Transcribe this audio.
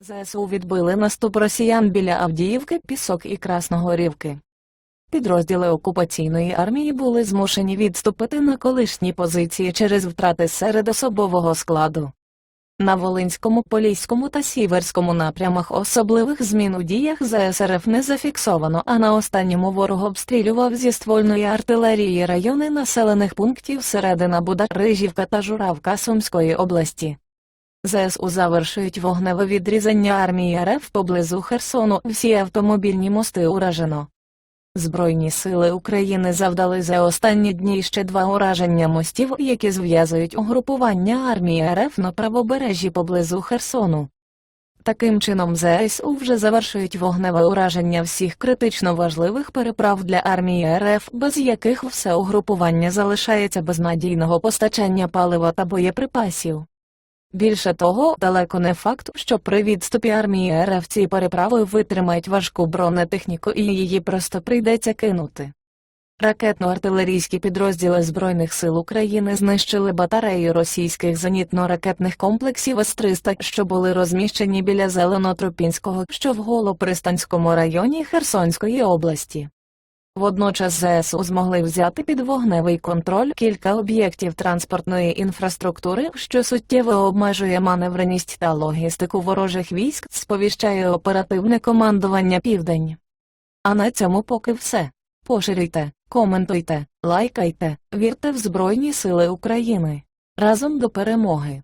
ЗСУ відбили наступ росіян біля Авдіївки, Пісок і Красногорівки. Підрозділи окупаційної армії були змушені відступити на колишні позиції через втрати серед особового складу. На Волинському, Поліському та Сіверському напрямах особливих змін у діях ЗСРФ не зафіксовано, а на останньому ворог обстрілював зі ствольної артилерії райони населених пунктів Середина Буда, Рижівка та Журавка Сумської області. ЗСУ завершують вогневе відрізання армії РФ поблизу Херсону, всі автомобільні мости уражено. Збройні сили України завдали за останні дні ще два ураження мостів, які зв'язують угрупування армії РФ на правобережжі поблизу Херсону. Таким чином ЗСУ вже завершують вогневе ураження всіх критично важливих переправ для армії РФ, без яких все угрупування залишається без надійного постачання палива та боєприпасів. Більше того, далеко не факт, що при відступі армії РФ ці переправи витримають важку бронетехніку і її просто прийдеться кинути. Ракетно-артилерійські підрозділи Збройних сил України знищили батарею російських зенітно-ракетних комплексів С-300, що були розміщені біля Зеленотропінського, що в Голопристанському районі Херсонської області. Водночас ЗСУ змогли взяти під вогневий контроль кілька об'єктів транспортної інфраструктури, що суттєво обмежує маневреність та логістику ворожих військ, сповіщає оперативне командування Південь. А на цьому поки все. Поширюйте, коментуйте, лайкайте, вірте в Збройні Сили України. Разом до перемоги.